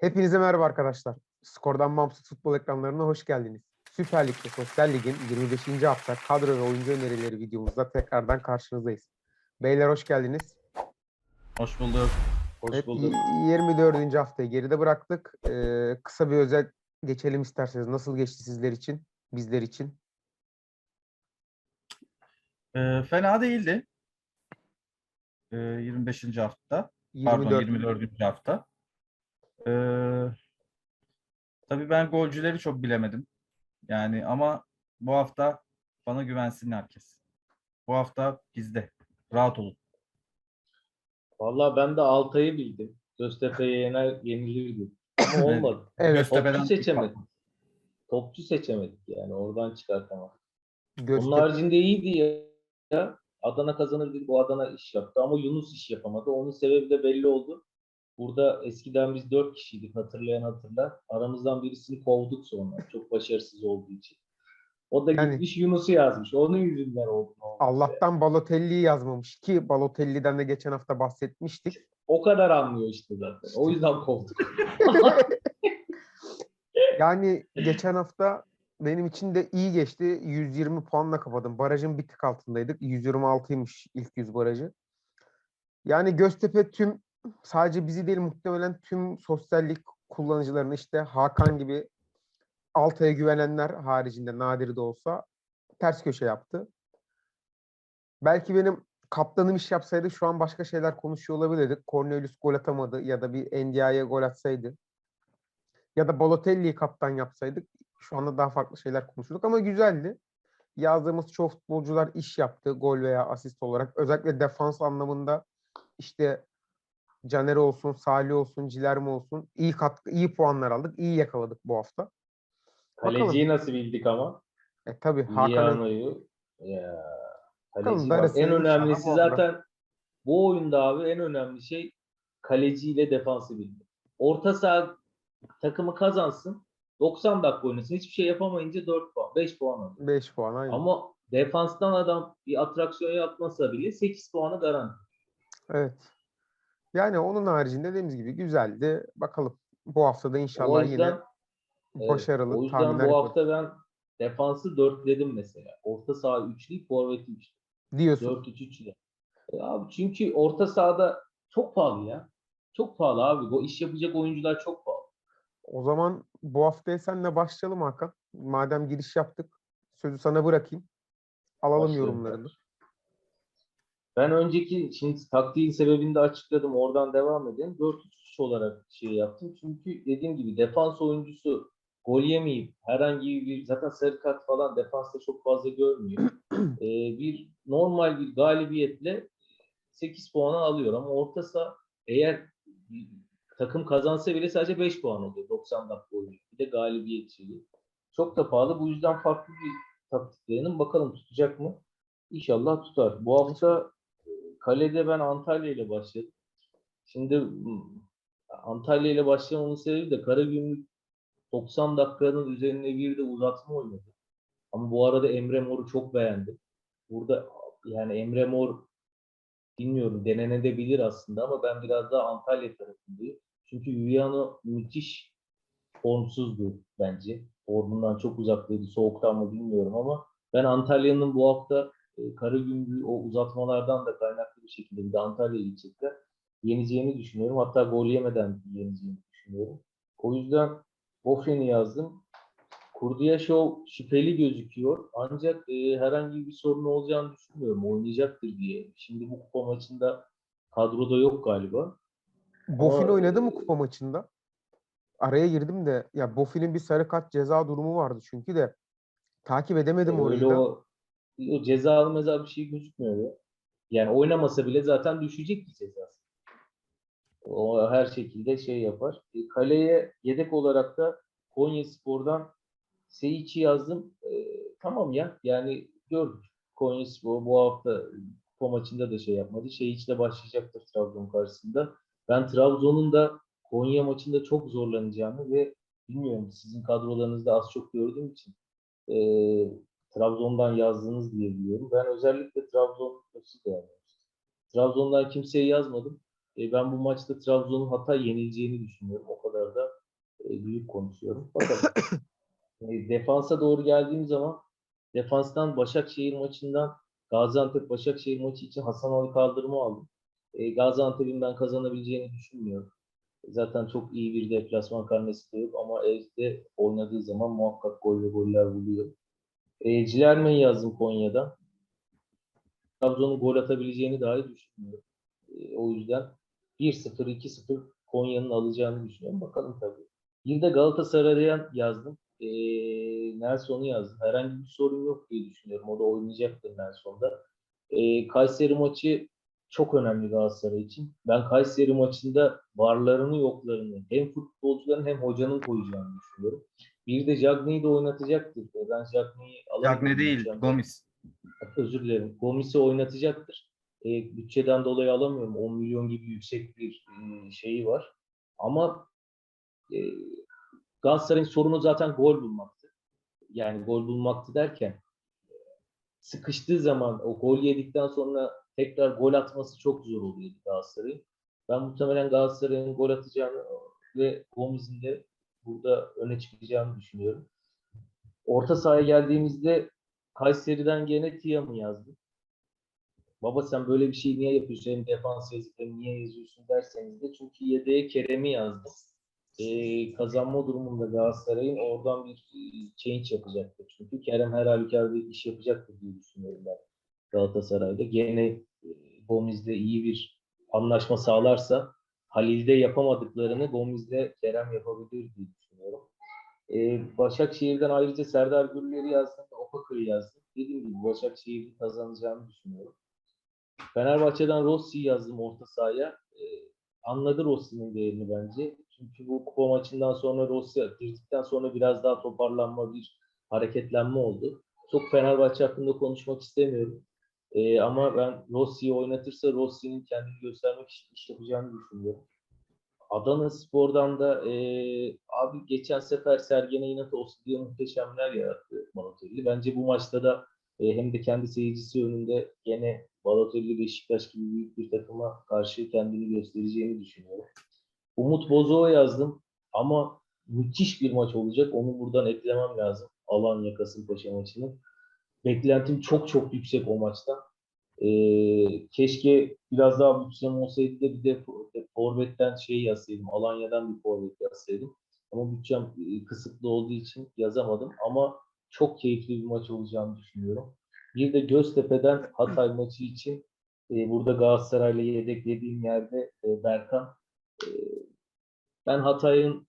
Hepinize merhaba arkadaşlar. Skordan Bağımsız Futbol ekranlarına hoş geldiniz. Süper Lig'de Sosyal Lig'in 25. hafta kadro ve oyuncu önerileri videomuzda tekrardan karşınızdayız. Beyler hoş geldiniz. Hoş bulduk. Hoş Hep bulduk. 24. haftayı geride bıraktık. Ee, kısa bir özel geçelim isterseniz. Nasıl geçti sizler için, bizler için? Ee, fena değildi. Ee, 25. hafta. 24. Pardon 24. hafta. Ee, tabii ben golcüleri çok bilemedim. Yani ama bu hafta bana güvensin herkes. Bu hafta bizde. Rahat olun. Vallahi ben de Altay'ı bildim. Göztepe'ye yener, yenilirdi. Ama olmadı. Evet, Göztepe'den Topçu seçemedik. Topçu seçemedik yani oradan çıkartamadık. Göztepe- Onun haricinde iyiydi ya. Adana kazanır dedik. O Adana iş yaptı ama Yunus iş yapamadı. Onun sebebi de belli oldu. Burada eskiden biz dört kişiydik hatırlayan hatırlar. Aramızdan birisini kovduk sonra. Çok başarısız olduğu için. O da Yani- gitmiş Yunus'u yazmış. Onun yüzünden oldu. Allah'tan Balotelli'yi yazmamış ki Balotelli'den de geçen hafta bahsetmiştik. O kadar anlıyor işte zaten. O yüzden kovduk. Yani geçen hafta benim için de iyi geçti. 120 puanla kapadım. Barajın bir tık altındaydık. 126'ymış ilk 100 barajı. Yani Göztepe tüm sadece bizi değil muhtemelen tüm sosyallik kullanıcılarını işte Hakan gibi Altay'a güvenenler haricinde nadir de olsa ters köşe yaptı. Belki benim kaptanım iş yapsaydı şu an başka şeyler konuşuyor olabilirdik. Cornelius gol atamadı ya da bir NDI'ye gol atsaydı ya da Balotelli'yi kaptan yapsaydık şu anda daha farklı şeyler konuşurduk ama güzeldi. Yazdığımız çoğu futbolcular iş yaptı gol veya asist olarak. Özellikle defans anlamında işte Caner olsun, Salih olsun, Cilerme olsun iyi katkı, iyi puanlar aldık. iyi yakaladık bu hafta. Kaleciyi nasıl bildik ama? E tabii Hakan'ın Liano'yu. Ya. Bakalım, Kaleci bak, darısı en inşallah önemlisi bu zaten bu oyunda abi en önemli şey kaleciyle defansı bilmek. Orta saha takımı kazansın 90 dakika oynasın. Hiçbir şey yapamayınca 4 puan, 5 puan alır. 5 puan aynı. Ama defanstan adam bir atraksiyon yapmasa bile 8 puanı garanti. Evet. Yani onun haricinde dediğimiz gibi güzeldi. Bakalım bu hafta da O inşallah yüzden yine başarılı o yüzden bu hafta ben defansı dörtledim mesela. Orta saha üçlü, forvet üçlü. diyorsun. 4-3-3 E abi çünkü orta sahada çok pahalı ya. Çok pahalı abi. Bu iş yapacak oyuncular çok pahalı. O zaman bu haftaya senle başlayalım Hakan. Madem giriş yaptık, sözü sana bırakayım. Alalım Başlıyorum yorumlarını. Ben önceki şimdi taktiğin sebebini de açıkladım. Oradan devam edelim. 4-3-3 olarak şey yaptım. Çünkü dediğim gibi defans oyuncusu gol yemeyip herhangi bir zaten sarı kart falan defansta çok fazla görmüyor. Ee, bir normal bir galibiyetle 8 puanı alıyor ama orta saha eğer takım kazansa bile sadece 5 puan oluyor 90 dakika boyunca. Bir de galibiyet şeyi. Çok da pahalı. Bu yüzden farklı bir taktik denedim. Bakalım tutacak mı? İnşallah tutar. Bu hafta kalede ben Antalya ile başladım. Şimdi Antalya ile başlamamın sebebi de Karagümrük 90 dakikanın üzerine bir de uzatma oynadı. Ama bu arada Emre Mor'u çok beğendim. Burada yani Emre Mor bilmiyorum denenebilir aslında ama ben biraz daha Antalya tarafındayım. Çünkü Yuliano müthiş formsuzdu bence. Formundan çok uzaktaydı. Soğuktan mı bilmiyorum ama ben Antalya'nın bu hafta e, Karagümrük'ü o uzatmalardan da kaynaklı bir şekilde bir de Antalya'ya gidecekler. Yeneceğini düşünüyorum. Hatta gol yemeden yeneceğini düşünüyorum. O yüzden Bofen'i yazdım. Kurdiya Show şüpheli gözüküyor. Ancak e, herhangi bir sorun olacağını düşünmüyorum. Oynayacaktır diye. Şimdi bu kupa maçında kadroda yok galiba. Bofin Ama, oynadı mı e, kupa maçında? Araya girdim de ya Bofin'in bir sarı kart ceza durumu vardı çünkü de takip edemedim da. o, o cezalı meza bir şey gözükmüyor ya. Yani oynamasa bile zaten düşecek bir cezası. O her şekilde şey yapar. E, kaleye yedek olarak da Konya Spor'dan Seyiç'i yazdım. E, tamam ya yani gördük. Konya Spor bu hafta kupa maçında da şey yapmadı. Seyiç'le başlayacaktır Trabzon karşısında. Ben Trabzon'un da Konya maçında çok zorlanacağını ve bilmiyorum sizin kadrolarınızda az çok gördüğüm için e, Trabzon'dan yazdınız diye biliyorum. Ben özellikle Trabzon maçı da yazmıştım. Trabzon'dan kimseye yazmadım. E, ben bu maçta Trabzon'un hata yenileceğini düşünüyorum. O kadar da E, büyük konuşuyorum. Bakalım. E, defansa doğru geldiğim zaman defanstan Başakşehir maçından Gaziantep Başakşehir maçı için Hasan Ali kaldırımı aldım. E, Gaziantep'in ben kazanabileceğini düşünmüyorum. Zaten çok iyi bir deplasman karnesi de yok ama evde oynadığı zaman muhakkak gol ve goller buluyor. E, Cilerme'yi yazdım Konya'da. Trabzon'un gol atabileceğini dahi düşünmüyorum. E, o yüzden 1-0, 2-0 Konya'nın alacağını düşünüyorum. Bakalım tabii. Bir de Galatasaray'a yazdım. E, Nelson'u yazdım. Herhangi bir sorun yok diye düşünüyorum. O da oynayacaktır Nelson'da. E, Kayseri maçı çok önemli Galatasaray için. Ben Kayseri maçında varlarını yoklarını hem futbolcuların hem hocanın koyacağını düşünüyorum. Bir de Cagney'i de oynatacaktır. E, Ben Cagney'i alamıyorum. Cagne değil. Gomis. Özür dilerim. Gomis'i oynatacaktır. E, bütçeden dolayı alamıyorum. 10 milyon gibi yüksek bir e, şeyi var. Ama e, Galatasaray'ın sorunu zaten gol bulmaktı. Yani gol bulmaktı derken sıkıştığı zaman o gol yedikten sonra tekrar gol atması çok zor oluyordu Galatasaray'ın. Ben muhtemelen Galatasaray'ın gol atacağını ve Gomis'in de burada öne çıkacağını düşünüyorum. Orta sahaya geldiğimizde Kayseri'den gene Tiam'ı yazdım. Baba sen böyle bir şey niye yapıyorsun? Hem defans yazıp niye yazıyorsun derseniz de çünkü yedeğe Kerem'i yazdım. Ee, kazanma durumunda Galatasaray'ın oradan bir e, change yapacaktır. Çünkü Kerem her halükarda iş yapacaktır diye düşünüyorum ben Galatasaray'da. Gene e, Gomez'le iyi bir anlaşma sağlarsa Halil'de yapamadıklarını Gomez'le Kerem yapabilir diye düşünüyorum. Ee, Başakşehir'den ayrıca Serdar Gürler'i yazdım ve Opakır'ı yazdım. Dediğim gibi Başakşehir'in kazanacağını düşünüyorum. Fenerbahçe'den Rossi'yi yazdım orta sahaya. Ee, anladı Rossi'nin değerini bence. Çünkü bu kupa maçından sonra Rossi girdikten sonra biraz daha toparlanma bir hareketlenme oldu. Çok Fenerbahçe hakkında konuşmak istemiyorum. Ee, ama ben Rossi'yi oynatırsa Rossi'nin kendini göstermek için iş düşünüyorum. Adana Spor'dan da e, abi geçen sefer Sergen'e inat olsun diye muhteşemler yarattı Balotelli. Bence bu maçta da e, hem de kendi seyircisi önünde gene Balotelli Beşiktaş gibi büyük bir takıma karşı kendini göstereceğini düşünüyorum. Umut Bozoğ'a yazdım ama müthiş bir maç olacak. Onu buradan eklemem lazım. Alanya Kasımpaşa maçını. Beklentim çok çok yüksek o maçta. Ee, keşke biraz daha bütçem olsaydı da bir de for- forvetten şey yazsaydım. Alanya'dan bir forvet yazsaydım. Ama bütçem e, kısıtlı olduğu için yazamadım. Ama çok keyifli bir maç olacağını düşünüyorum. Bir de Göztepe'den Hatay maçı için e, burada Galatasaray'la yedeklediğim yerde e, Berkan e, ben Hatay'ın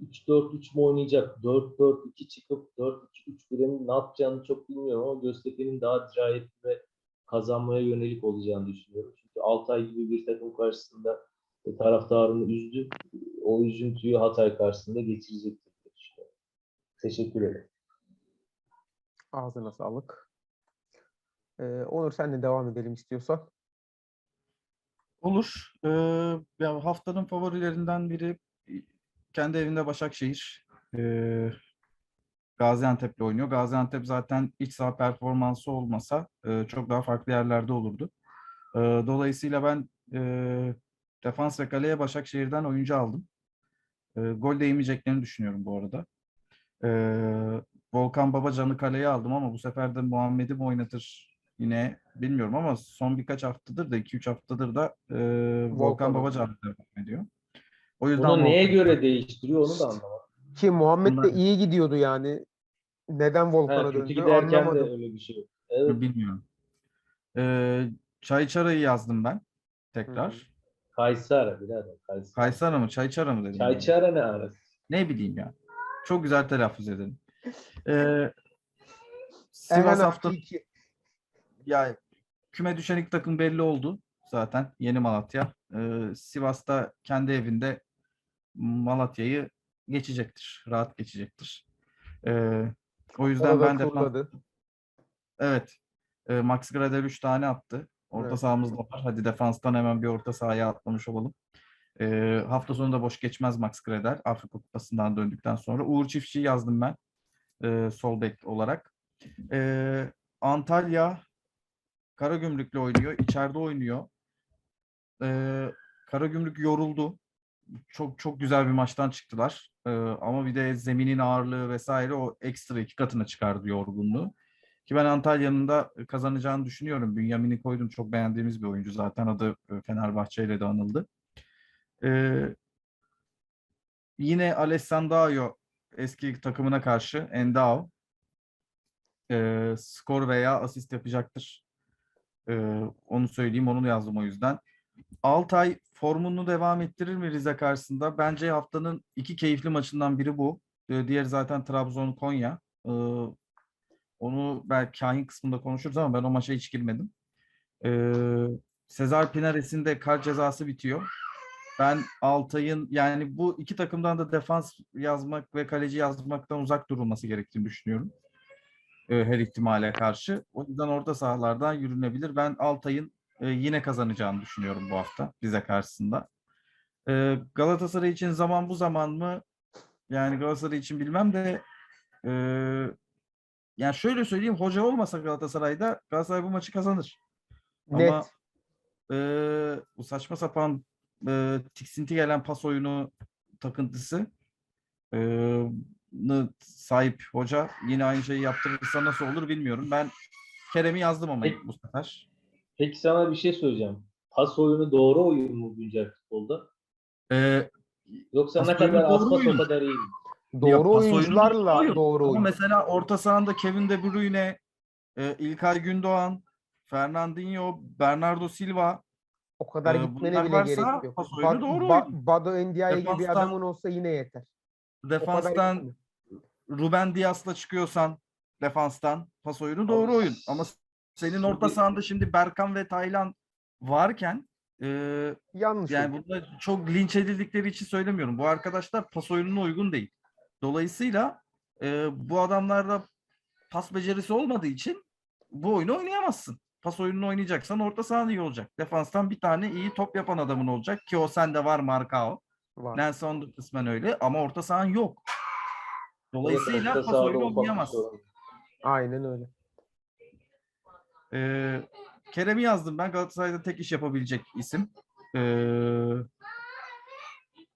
3-4-3 mü oynayacak, 4-4-2 çıkıp 4-2-3-1'e mi ne yapacağını çok bilmiyorum ama Göztepe'nin daha dirayetli ve kazanmaya yönelik olacağını düşünüyorum. Çünkü Altay gibi bir takım karşısında e, taraftarını üzdü. O üzüntüyü Hatay karşısında geçirecektir diye düşünüyorum. Teşekkür ederim. Ağzına sağlık. Ee, Onur senle devam edelim istiyorsan. Olur. Ee, ya haftanın favorilerinden biri kendi evinde Başakşehir. Ee, Gaziantep'le oynuyor. Gaziantep zaten iç saha performansı olmasa e, çok daha farklı yerlerde olurdu. Ee, dolayısıyla ben e, defans ve kaleye Başakşehir'den oyuncu aldım. E, gol de yemeyeceklerini düşünüyorum bu arada. Ee, Volkan Babacan'ı kaleye aldım ama bu sefer de Muhammed'i mi oynatır yine bilmiyorum ama son birkaç haftadır da 2-3 haftadır da e, Volkan, Volkan Babacan devam ediyor. O yüzden Bunu neye göre değiştiriyor onu da anlamadım. Ki Muhammed de Bunlar- iyi gidiyordu yani. Neden Ha, Volkan'a kötü döndü giderken de anlamadım. öyle bir şey yok. Evet, bilmiyorum. Ee, Çayçara'yı yazdım ben tekrar. Hı. Kayseri birader. Kayseri. Kaysara mı Çayçara mı dedim. Çayçara ne arası? Ne bileyim ya. Çok güzel telaffuz edin. Ee, Sivas hafta ya küme düşen ilk takım belli oldu zaten Yeni Malatya. Ee, Sivas'ta kendi evinde Malatya'yı geçecektir. Rahat geçecektir. Ee, o yüzden Orada ben de turladı. evet e, Max Gradel 3 tane attı. Orta Evet. sahamızda var. Hadi defanstan hemen bir orta sahaya atlamış olalım. Ee, hafta sonu da boş geçmez Max Gradel. Afrika Kupası'ndan döndükten sonra. Uğur Çiftçi'yi yazdım ben. e, sol bek olarak. Ee, Antalya Karagümrük'le oynuyor. içeride oynuyor. Ee, Karagümrük yoruldu. Çok çok güzel bir maçtan çıktılar. Ee, ama bir de zeminin ağırlığı vesaire o ekstra iki katına çıkardı yorgunluğu. Ki ben Antalya'nın da kazanacağını düşünüyorum. Bünyamin'i koydum. Çok beğendiğimiz bir oyuncu zaten. Adı e, Fenerbahçe ile de anıldı. Ee, yine Alessandro eski takımına karşı Endao e, skor veya asist yapacaktır. Ee, onu söyleyeyim. Onu yazdım o yüzden. Altay formunu devam ettirir mi Rize karşısında? Bence haftanın iki keyifli maçından biri bu. Ee, Diğeri zaten Trabzon Konya. Ee, onu belki kahin kısmında konuşuruz ama ben o maça hiç girmedim. Ee, Sezar Pinares'in de kar cezası bitiyor. Ben Altay'ın yani bu iki takımdan da defans yazmak ve kaleci yazmaktan uzak durulması gerektiğini düşünüyorum. Her ihtimale karşı. O yüzden orta sahalardan yürünebilir. Ben Altay'ın e, yine kazanacağını düşünüyorum bu hafta Rize karşısında. Ee, Galatasaray için zaman bu zaman mı? Yani Galatasaray için bilmem de e, yani şöyle söyleyeyim hoca olmasa Galatasaray'da Galatasaray bu maçı kazanır. Net. Ama e, bu saçma sapan e, tiksinti gelen pas oyunu takıntısı e, sahip hoca yine aynı şeyi yaptırırsa nasıl olur bilmiyorum. Ben Kerem'i yazdım ama Peki. bu sefer. Peki sana bir şey söyleyeceğim. Pas oyunu doğru oyun mu güncel futbolda? E, Yoksa ne kadar oyunu az pas o kadar iyi? Doğru oyunu oyuncularla oyun. doğru oyun. mesela orta sahanda Kevin De Bruyne, e, İlkay Gündoğan, Fernandinho, Bernardo Silva O kadar Ee, gitmene bile varsa gerek yok. pas oyunu Ba- doğru Ba- oyun. Bado Ndiaye gibi bir adamın olsa yine yeter. Defanstan. Ruben Dias'la çıkıyorsan defanstan pas oyunu doğru oyun. Ama senin orta Şimdi- sahanda şimdi Berkan ve Taylan varken e, Yanlış yani burada çok linç edildikleri için söylemiyorum. Bu arkadaşlar pas oyununa uygun değil. Dolayısıyla e, bu adamlarda pas becerisi olmadığı için bu oyunu oynayamazsın. Pas oyununu oynayacaksan orta sahan iyi olacak. Defanstan bir tane iyi top yapan adamın olacak ki o sende var Markao. Var. Nelson da kısmen öyle ama orta sahan yok. Dolayısıyla pas oyunu ufak bir oynayamaz. sorun. Aynen öyle. Ee, Kerem'i yazdım ben. Galatasaray'da tek iş yapabilecek isim. Ee,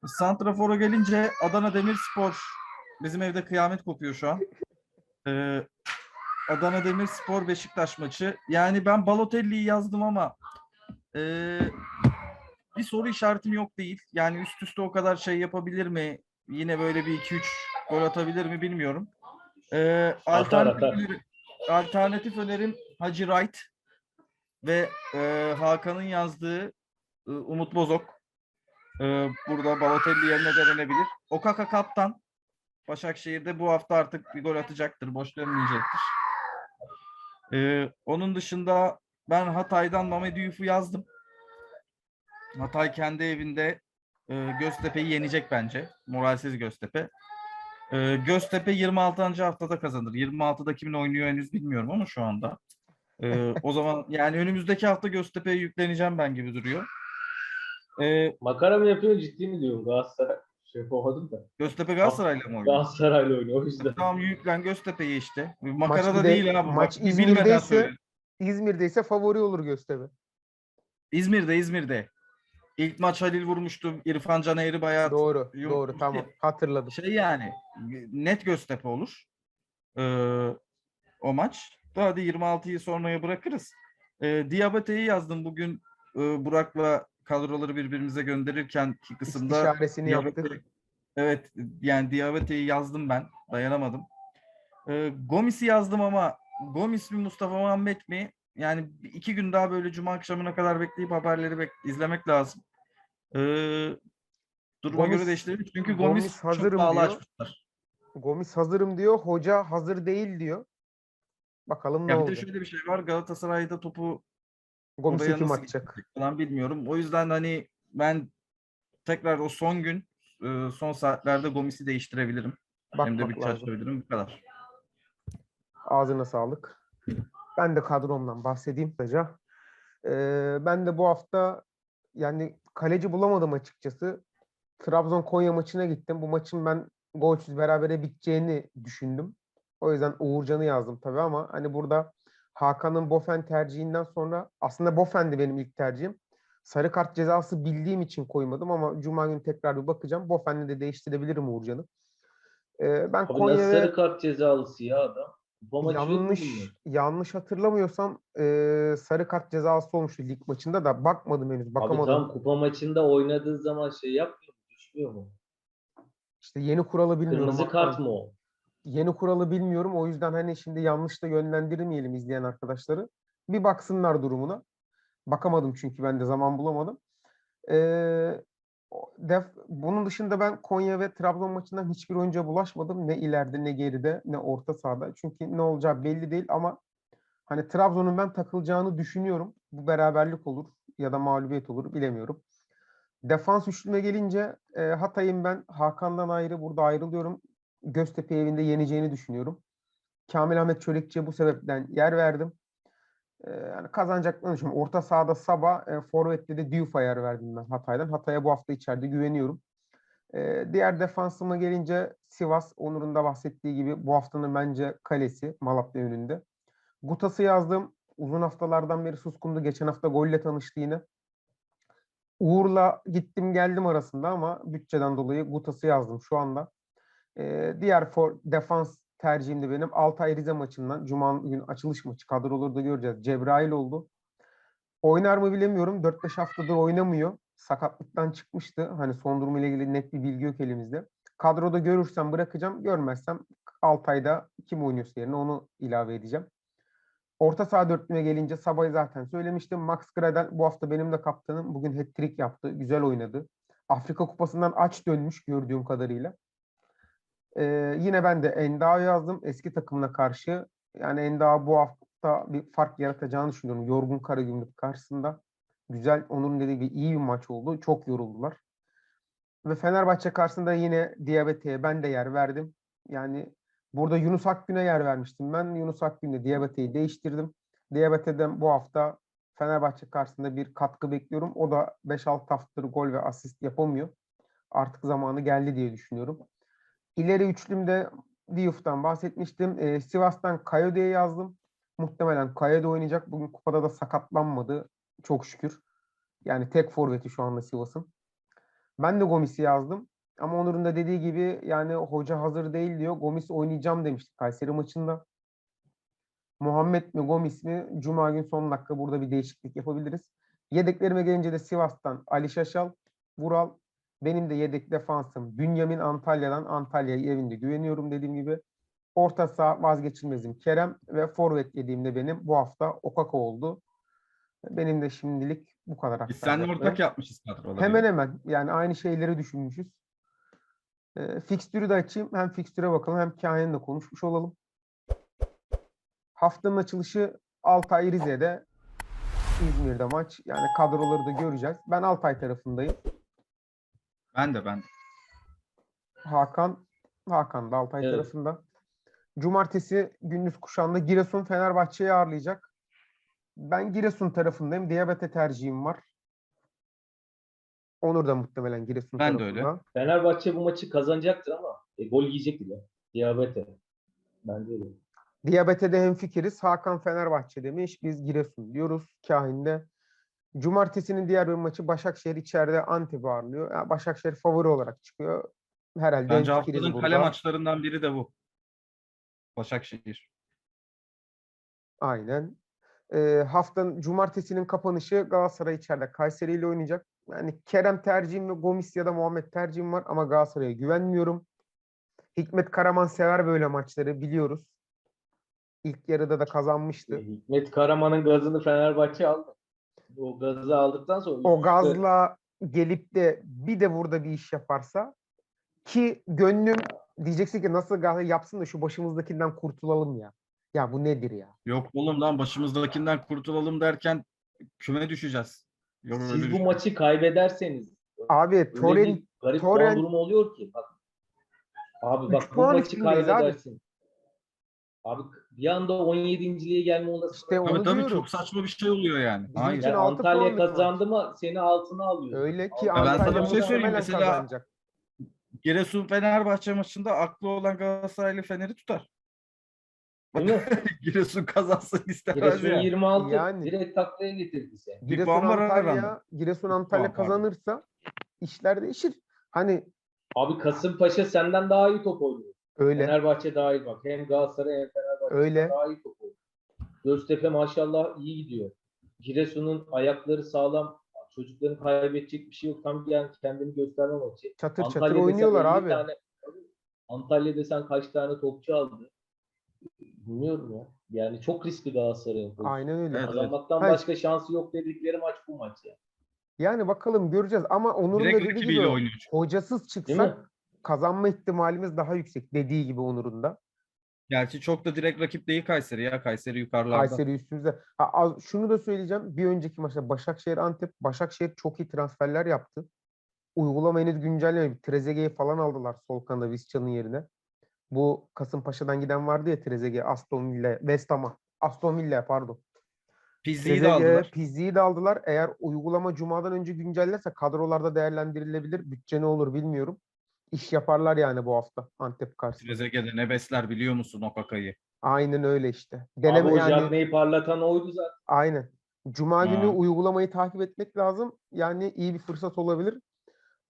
Santrafor'a gelince Adana Demirspor bizim evde kıyamet kopuyor şu an. Ee, Adana Demirspor Beşiktaş maçı. Yani ben Balotelli'yi yazdım ama ee, bir soru işaretim yok değil. Yani üst üste o kadar şey yapabilir mi? Yine böyle bir 2-3 gol atabilir mi bilmiyorum. Ee, alternatif, atar. önerim- alternatif önerim Hacı Wright ve e, Hakan'ın yazdığı e, Umut Bozok. E, burada Balotelli yerine denenebilir. Okaka kaptan. Başakşehir'de bu hafta artık bir gol atacaktır. Boş dönmeyecektir. E, onun dışında ben Hatay'dan Mehmet Yuf'u yazdım. Hatay kendi evinde e, Göztepe'yi yenecek bence. Moralsiz Göztepe. E, Göztepe 26. haftada kazanır. 26'da kimin oynuyor henüz bilmiyorum ama şu anda. E, o zaman yani önümüzdeki hafta Göztepe'ye yükleneceğim ben gibi duruyor. E, Makara mı yapıyor ciddi mi diyorum Galatasaray? Şey yapamadım da. Göztepe Galatasaray'la mı oynuyor? Galatasaray'la oynuyor o yüzden. Tamam yüklen Göztepe'ye işte. Bir de- değil abi. maç Bak, bilmeden İzmir'deyse- söylüyorum. İzmir'de ise favori olur Göztepe. İzmir'de İzmir'de. İlk maç Halil vurmuştu. İrfan Can Eğribayat. Doğru, Yok, doğru tamam. Hatırladım. Şey yani net Göztepe olur. Ee, o maç. Hadi 26'yı sonraya bırakırız. Ee, Diabate'yi yazdım bugün e, Burak'la kadroları birbirimize gönderirken ki kısımda. İstişaresini Diabate- yaptık. Evet yani Diabate'yi yazdım ben. Dayanamadım. Ee, Gomis'i yazdım ama Gomis mi Mustafa Muhammed mi? Yani iki gün daha böyle cuma akşamına kadar bekleyip haberleri bek- izlemek lazım. Ee, duruma göre Gomis- değiştirebilir. Çünkü Gomis Gomis, çok hazırım pahalı diyor. Gomis hazırım diyor. Hoca hazır değil diyor. Bakalım ne Ya bir de olacak. şöyle bir şey var. Galatasaray'da topu Gomis'e oraya kim nasıl atacak? falan bilmiyorum. O yüzden hani ben tekrar o son gün e, son saatlerde Gomis'i değiştirebilirim. Hem de Bakmak bütçe lazım. açabilirim. Bu kadar. Ağzına sağlık. Ben de kadromdan bahsedeyim kısaca. Ee, ben de bu hafta yani kaleci bulamadım açıkçası. Trabzon Konya maçına gittim. Bu maçın ben golsüz berabere biteceğini düşündüm. O yüzden Uğurcan'ı yazdım tabii ama hani burada Hakan'ın Bofen tercihinden sonra aslında Bofen'di benim ilk tercihim. Sarı kart cezası bildiğim için koymadım ama Cuma günü tekrar bir bakacağım. Bofen'le de değiştirebilirim Uğurcan'ı. Ee, ben Abi Konya nasıl ve sarı kart cezalısı ya adam? Yanlış yanlış hatırlamıyorsam eee, sarı kart cezası olmuştu lig maçında da bakmadım henüz Abi bakamadım. tam kupa maçında oynadığı zaman şey yapmıyor mu? Düşmüyor mu? İşte yeni kuralı bilmiyorum. Kırmızı kart mı o? Yeni kuralı bilmiyorum. O yüzden hani şimdi yanlış da yönlendirmeyelim izleyen arkadaşları. Bir baksınlar durumuna. Bakamadım çünkü ben de zaman bulamadım. Ee, def- bunun dışında ben Konya ve Trabzon maçından hiçbir oyuncuya bulaşmadım. Ne ileride ne geride ne orta sahada. Çünkü ne olacağı belli değil ama hani Trabzon'un ben takılacağını düşünüyorum. Bu beraberlik olur ya da mağlubiyet olur bilemiyorum. Defans üçlüme gelince e, Hatay'ın ben Hakan'dan ayrı burada ayrılıyorum. Göztepe evinde yeneceğini düşünüyorum. Kamil Ahmet Çörekçi'ye bu sebepten yer verdim. Ee, yani kazanacaklarını düşünüyorum. Orta sahada Saba, e, Forvet'te de Diouf'a yer verdim ben Hatay'dan. Hatay'a bu hafta içeride güveniyorum. Ee, diğer defansıma gelince Sivas, Onur'un da bahsettiği gibi bu haftanın bence kalesi Malatya önünde. Gutas'ı yazdım. Uzun haftalardan beri suskundu. Geçen hafta golle tanıştı yine. Uğur'la gittim geldim arasında ama bütçeden dolayı Gutas'ı yazdım şu anda. Ee, diğer for, defans tercihim de benim Altay Rize maçından. Cuma günü açılış maçı. Kadroları da göreceğiz. Cebrail oldu. Oynar mı bilemiyorum. 4-5 haftadır oynamıyor. Sakatlıktan çıkmıştı. Hani son durumuyla ilgili net bir bilgi yok elimizde. Kadroda görürsem bırakacağım. Görmezsem Altay'da kim oynuyorsa yerine onu ilave edeceğim. Orta saha dörtlüğüne gelince Sabah'ı zaten söylemiştim. Max Gradel bu hafta benim de kaptanım. Bugün hat-trick yaptı. Güzel oynadı. Afrika Kupası'ndan aç dönmüş gördüğüm kadarıyla. Ee, yine ben de Enda yazdım eski takımına karşı. Yani Enda bu hafta bir fark yaratacağını düşünüyorum. Yorgun Karagümrük karşısında. Güzel, Onur'un dediği gibi iyi bir maç oldu. Çok yoruldular. Ve Fenerbahçe karşısında yine Diabete'ye ben de yer verdim. Yani burada Yunus Akgün'e yer vermiştim. Ben Yunus Akgün'le Diabete'yi değiştirdim. Diabete'den bu hafta Fenerbahçe karşısında bir katkı bekliyorum. O da 5-6 haftadır gol ve asist yapamıyor. Artık zamanı geldi diye düşünüyorum. İleri üçlümde Diouf'tan bahsetmiştim. Ee, Sivas'tan Kayode'ye yazdım. Muhtemelen Kayode oynayacak. Bugün kupada da sakatlanmadı. Çok şükür. Yani tek forveti şu anda Sivas'ın. Ben de Gomis'i yazdım. Ama Onur'un da dediği gibi yani hoca hazır değil diyor. Gomis oynayacağım demişti Kayseri maçında. Muhammed mi Gomis mi? Cuma gün son dakika burada bir değişiklik yapabiliriz. Yedeklerime gelince de Sivas'tan Ali Şaşal, Vural, benim de yedek defansım Bünyamin Antalya'dan Antalya'ya evinde güveniyorum dediğim gibi. Orta saha vazgeçilmezim Kerem ve forvet yediğimde benim bu hafta Okaka oldu. Benim de şimdilik bu kadar. Biz seninle ortak yapmışız kadroları. Hemen hemen yani aynı şeyleri düşünmüşüz. E, fikstürü de açayım. Hem fikstüre bakalım hem kahinle konuşmuş olalım. Haftanın açılışı Altay Rize'de İzmir'de maç. Yani kadroları da göreceğiz. Ben Altay tarafındayım. Ben de ben de. Hakan Hakan da Altay Evet. tarafında. Cumartesi gündüz kuşağında Giresun Fenerbahçe'yi ağırlayacak. Ben Giresun tarafındayım. Diyabete tercihim var. Onur da muhtemelen Giresun Ben de tarafında. öyle. Fenerbahçe bu maçı kazanacaktır ama e, gol yiyecek bile. Diyabete. Bence de. Diyabete de hemfikiriz. Hakan Fenerbahçe demiş. Biz Giresun diyoruz. Kahin'de. Cumartesinin diğer bir maçı Başakşehir içeride Antep'i ağırlıyor. Yani Başakşehir favori olarak çıkıyor. Herhalde Bence haftanın burada. kale maçlarından biri de bu. Başakşehir. Aynen. Ee, haftanın cumartesinin kapanışı Galatasaray içeride Kayseri ile oynayacak. Yani Kerem tercihim ve Gomis ya da Muhammed tercihim var ama Galatasaray'a güvenmiyorum. Hikmet Karaman sever böyle maçları biliyoruz. İlk yarıda da kazanmıştı. E, Hikmet Karaman'ın gazını Fenerbahçe aldı. O gazı aldıktan sonra o gazla gelip de bir de burada bir iş yaparsa ki gönlüm diyeceksin ki nasıl gaz yapsın da şu başımızdakinden kurtulalım ya. Ya bu nedir ya? Yok oğlum lan başımızdakinden kurtulalım derken küme düşeceğiz. Yok öyle siz bu düşme. maçı kaybederseniz Abi Torren bir garip Torren- oluyor ki bak. Abi bak bu maçı abi. Abi bir anda 17.liğe gelme olasılığı İşte onu Tabii tabii diyorum. çok saçma bir şey oluyor yani. Bizim Hayır. için Yani altı Antalya puanlık maç. kazandı mı seni altına alıyor. öyle ki Ya ben Antalya sana bir şey söyleyeyim. muhtemelen Mesela- kazanacak. Giresun Fenerbahçe maçında aklı olan Galatasaraylı Fener'i tutar. Değil mi? Giresun kazansın istemez Giresun ya. 26 Yani. direkt taklaya getirdi seni. Bir Giresun puan var Antalya. Giresun puan Antalya kazanırsa işler değişir. Hani Abi Kasımpaşa senden daha iyi top oynuyor. Öyle. Fenerbahçe dahil bak. Hem Galatasaray hem Fenerbahçe Öyle. daha iyi top oynuyor. Göztepe maşallah iyi gidiyor. Giresun'un ayakları sağlam. Çocukların kaybedecek bir şey yok. Tam yani kendini gösterme maçı. Çatır çatır Antalya'da sen oynuyorlar 50 abi. Tane, Antalya'da sen kaç tane topçu aldın? Bilmiyorum ya. Yani çok riskli Galatasaray'ın. Aynen öyle. Evet. Kazanmaktan Hayır. başka şansı yok dedikleri maç bu maç ya. Yani bakalım göreceğiz ama Onur'un da dediği gibi oynuyor hocasız çıksak kazanma ihtimalimiz daha yüksek dediği gibi Onur'un da. Gerçi çok da direkt rakip değil Kayseri ya. Kayseri yukarılarda. Kayseri üstümüzde. Ha, az- şunu da söyleyeceğim. Bir önceki maçta Başakşehir Antep. Başakşehir çok iyi transferler yaptı. Uygulama henüz güncellemedi. Trezeguet'i falan aldılar sol kanada Visca'nın yerine. Bu Kasımpaşa'dan giden vardı ya Trezeguet, Aston Villa, West Ham'a. Aston Villa pardon. Pizzi'yi de aldılar. Pizzi'yi de aldılar. Eğer uygulama Cuma'dan önce güncellerse kadrolarda değerlendirilebilir. Bütçe ne olur bilmiyorum. İş yaparlar yani bu hafta Antep karşısında. Trezeguet'e ne besler biliyor musun o kakayı? Aynen öyle işte. Abi Deneme o yani Jagne'yi parlatan oydu zaten. aynen. Cuma günü Ha. uygulamayı takip etmek lazım. Yani iyi bir fırsat olabilir.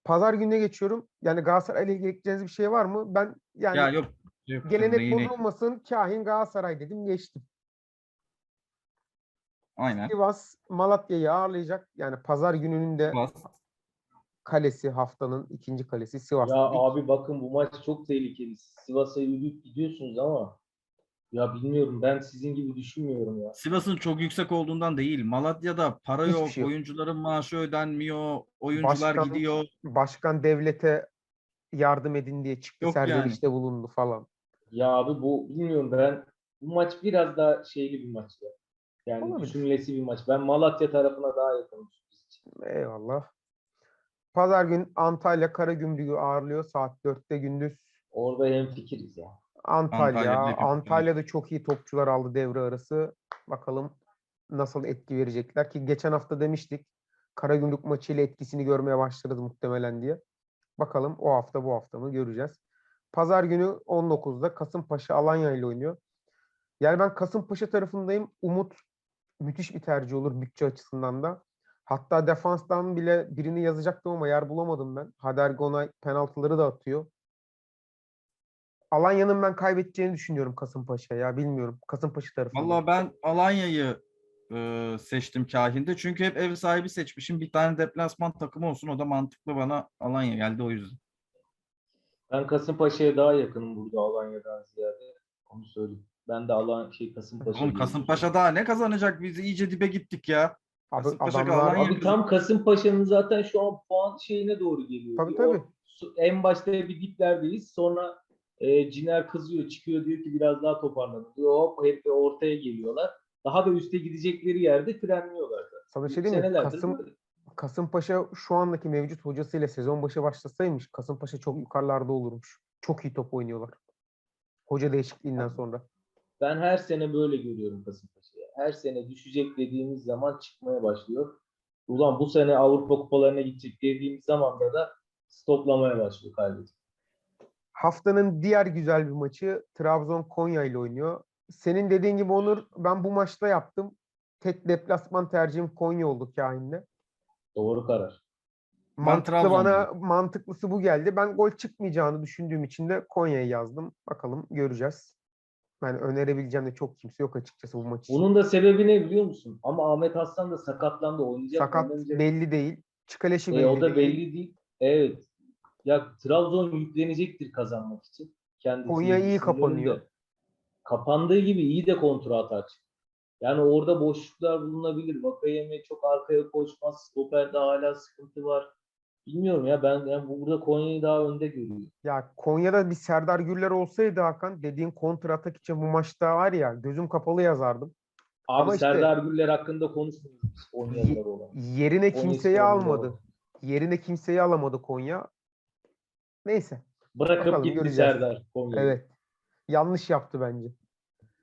Pazar gününe geçiyorum. Yani Galatasaray'la ilgili ekleyeceğiniz bir şey var mı? Ben yani ya yok. yok gelenek neyi ne- bozulmasın. Kahin Galatasaray dedim geçtim. Aynen. Sivas Malatya'yı ağırlayacak. Yani pazar gününün de Sivas. Kalesi haftanın ikinci kalesi Sivas. Ya dedik. abi bakın bu maç çok tehlikeli. Sivas'a yürüyüp gidiyorsunuz ama ya bilmiyorum ben sizin gibi düşünmüyorum ya. Sivas'ın çok yüksek olduğundan değil. Malatya'da para Hiçbir yok, şey yok. oyuncuların maaşı ödenmiyor, oyuncular Başkan- gidiyor. Başkan devlete yardım edin diye çıktı. Yok yani. serzenişte bulundu falan. Ya abi bu bilmiyorum ben bu maç biraz daha şeyli bir maç ya. Yani Olabilir. düşünülesi bir maç. Ben Malatya tarafına daha yakınım. Eyvallah. Pazar gün Antalya Karagümrük'ü ağırlıyor saat 4'te gündüz. Orada hemfikiriz ya. Antalya. Antalya'da Antalya'da çok iyi topçular aldı devre arası. Bakalım nasıl etki verecekler ki geçen hafta demiştik Karagümrük maçıyla etkisini görmeye başlarız muhtemelen diye. Bakalım o hafta bu hafta mı göreceğiz. Pazar günü 19'da Kasımpaşa Alanya ile oynuyor. Yani ben Kasımpaşa tarafındayım. Umut müthiş bir tercih olur bütçe açısından da. Hatta defanstan bile birini yazacaktım ama yer bulamadım ben. Hader Gonay penaltıları da atıyor. Alanya'nın ben kaybedeceğini düşünüyorum Kasımpaşa'ya. Ya bilmiyorum. Kasımpaşa tarafında. Vallahi ben Alanya'yı e, seçtim kahinde. Çünkü hep ev sahibi seçmişim. Bir tane deplasman takımı olsun. O da mantıklı bana Alanya geldi o yüzden. Ben Kasımpaşa'ya daha yakınım burada Alanya'dan ziyade. Onu söyleyeyim. Ben de Alan şey Kasımpaşa. Oğlum Kasımpaşa daha ne kazanacak? Biz iyice dibe gittik ya. Abi Kasımpaşa adamlar Abi tam Kasımpaşa'nın zaten şu an puan şeyine doğru geliyor. Tabii, tabii. o- en başta bir diplerdeyiz. Sonra e, Ciner kızıyor, çıkıyor diyor ki biraz daha toparlanın diyor. Hop hep ortaya geliyorlar. Daha da üste gidecekleri yerde frenliyorlar. zaten. sana şey diyeyim mi? Senelerdir Kasım, böyle. Kasımpaşa şu andaki mevcut hocasıyla sezon başı başlasaymış Kasımpaşa çok yukarılarda olurmuş. Çok iyi top oynuyorlar. Hoca değişikliğinden sonra. Ben her sene böyle görüyorum Kasımpaşa'yı. Her sene düşecek dediğimiz zaman çıkmaya başlıyor. Ulan bu sene Avrupa kupalarına gidecek dediğimiz zaman da stoplamaya başlıyor kaybedecek. Haftanın diğer güzel bir maçı Trabzon Konya ile oynuyor. Senin dediğin gibi Onur ben bu maçta yaptım. Tek deplasman tercihim Konya oldu kahinle. Doğru karar. Mantıklı bana mantıklısı bu geldi. Ben gol çıkmayacağını düşündüğüm için de Konya'yı yazdım. Bakalım göreceğiz. Yani önerebileceğim de çok kimse yok açıkçası bu maç için. Bunun da sebebi ne biliyor musun? Ama Ahmet Aslan da sakatlandı. Oynayacak. Sakat oynayacak. belli değil. Çıkaleşi E, belli o da değil. belli değil. Evet. Ya Trabzon yüklenecektir kazanmak için. Kendisi Konya iyi kapanıyor. Kapandığı gibi iyi de kontra atar. Yani orada boşluklar bulunabilir. Vakayeme çok arkaya koşmaz. Stoper'de hala sıkıntı var. Bilmiyorum ya ben bu- burada Konya'yı daha önde görüyorum. Ya Konya'da bir Serdar Gürler olsaydı Hakan dediğin kontra atak için bu maçta var ya gözüm kapalı yazardım. Abi Ama işte- Serdar Güller hakkında konuşmuyoruz Konyalılar olan. Yerine Konya kimseyi almadı. olan. Yerine kimseyi alamadı Konya. Neyse. Bırakıp Bakalım, gitti göreceğiz. Serdar Konya'yı. Evet. Yanlış yaptı bence.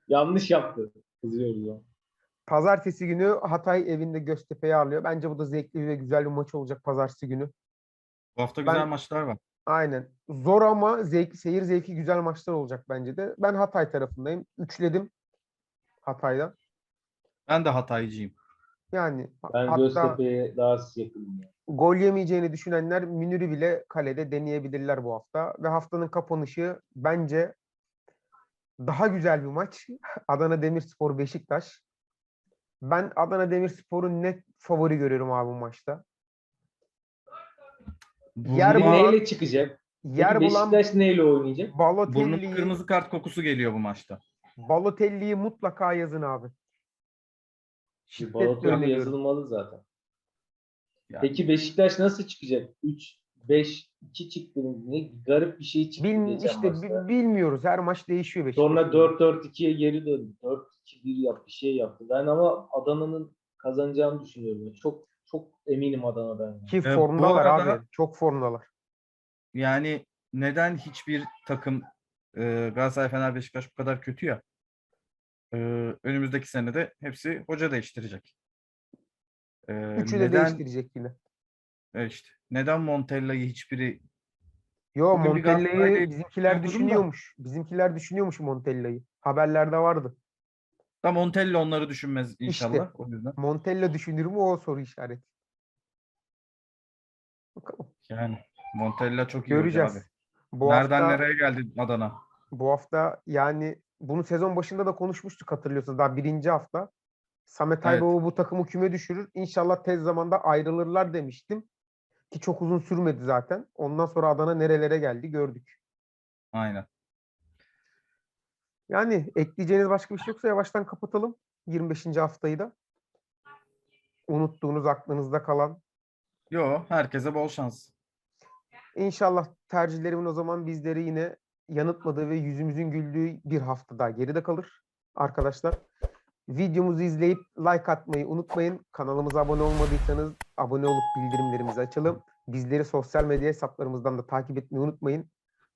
Yanlış yaptı. Kızıyoruz ya. Pazartesi günü Hatay evinde Göztepe'yi ağırlıyor. Bence bu da zevkli ve güzel bir maç olacak pazartesi günü. Bu hafta Ben- güzel maçlar var. Aynen. Zor ama zevk, seyir zevki güzel maçlar olacak bence de. Ben Hatay tarafındayım. Üçledim Hatay'da. Ben de Hataycıyım. Yani Ben hatta Göztepe'ye daha yakınım. Yani. gol yemeyeceğini düşünenler Münir'i bile kalede deneyebilirler bu hafta. Ve haftanın kapanışı bence daha güzel bir maç. Adana Demirspor Beşiktaş. Ben Adana Demirspor'u net favori görüyorum abi bu maçta. Yer bulan- Neyle çıkacak? Yer bulan Beşiktaş neyle oynayacak? burnuma Balotelli'yi kırmızı kart kokusu geliyor bu maçta. Balotelli'yi mutlaka yazın abi. Şiddetle Balotelli öneriyorum. yazılmalı zaten. Yani Peki Beşiktaş nasıl çıkacak? 3 5 2 çıktı. Ne garip bir şey çıktı Bil, geçen işte maçta. bi- bilmiyoruz. Her maç değişiyor Beşiktaş. Sonra 4-4-2'ye geri döndü. 4-2-1 yaptı, bir şey yaptı. Ben ama Adana'nın kazanacağını düşünüyorum. Çok çok eminim Adana'dan. yani. Ki Ee, bu formdalar arada- abi. Çok formdalar. Yani neden hiçbir takım e, Galatasaray, Fener, Beşiktaş bu kadar kötü ya? E, önümüzdeki sene de hepsi hoca değiştirecek. E, Üçü de neden değiştirecek yine. e, işte neden Montella'yı hiçbiri Yo Bugün bir Galatasaray'da Montella'yı bizimkiler okudum da. düşünüyormuş. Bizimkiler düşünüyormuş Montella'yı. Haberlerde vardı. Da Montella onları düşünmez inşallah. O yüzden Montella düşünür mü o soru işareti. Bakalım. yani Montella çok iyi Göreceğiz. abi. Bu Nereden hafta, nereye geldi Adana? bu hafta yani bunu sezon başında da konuşmuştuk hatırlıyorsunuz. Daha birinci hafta. Samet Evet. Aybaba bu takımı küme düşürür. İnşallah tez zamanda ayrılırlar demiştim. Ki çok uzun sürmedi zaten. Ondan sonra Adana nerelere geldi gördük. Aynen. Yani ekleyeceğiniz başka bir şey yoksa yavaştan kapatalım 25. haftayı da. Unuttuğunuz, aklınızda kalan. Yo, herkese bol şans. İnşallah tercihlerimin o zaman bizleri yine yanıltmadığı ve yüzümüzün güldüğü bir hafta daha geride kalır arkadaşlar. Videomuzu izleyip like atmayı unutmayın. Kanalımıza abone olmadıysanız abone olup bildirimlerimizi açalım. Bizleri sosyal medya hesaplarımızdan da takip etmeyi unutmayın.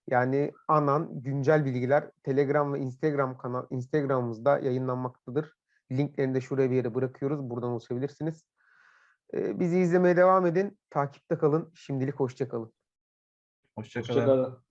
Yani anan güncel bilgiler Telegram ve Instagram kanal Instagram'ımızda yayınlanmaktadır. Linklerini de şuraya bir yere bırakıyoruz. Buradan ulaşabilirsiniz. Ee, bizi izlemeye devam edin. Takipte kalın. Şimdilik hoşça kalın. Hoşça kalın.